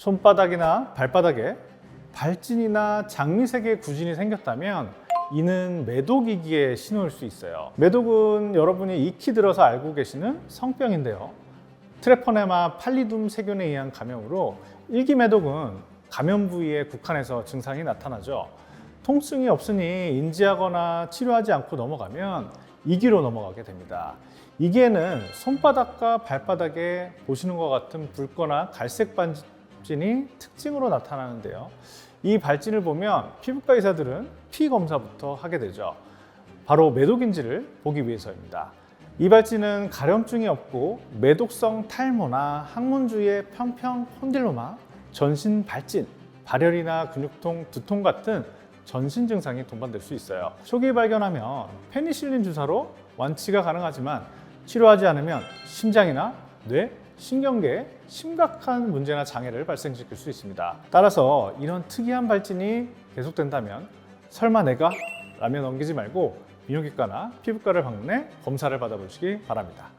손바닥이나 발바닥에 발진이나 장미색의 구진이 생겼다면 이는 매독이기에 신호일 수 있어요. 매독은 여러분이 익히 들어서 알고 계시는 성병인데요. 트레포네마 팔리둠 세균에 의한 감염으로 일기 매독은 감염 부위에 국한해서 증상이 나타나죠. 통증이 없으니 인지하거나 치료하지 않고 넘어가면 이기로 넘어가게 됩니다. 이기에는 손바닥과 발바닥에 보시는 것 같은 붉거나 갈색 반 진이 특징으로 나타나는데요. 이 발진을 보면 피부과 의사들은 피 검사부터 하게 되죠. 바로 매독인지를 보기 위해서입니다. 이 발진은 가려움증이 없고 매독성 탈모나 항문 주위의 평평 콘딜로마, 전신 발진, 발열이나 근육통, 두통 같은 전신 증상이 동반될 수 있어요. 초기 발견하면 페니실린 주사로 완치가 가능하지만 치료하지 않으면 심장이나 뇌, 신경계에 심각한 문제나 장애를 발생시킬 수 있습니다. 따라서 이런 특이한 발진이 계속된다면 설마 내가? 라며 넘기지 말고 비뇨기과나 피부과를 방문해 검사를 받아보시기 바랍니다.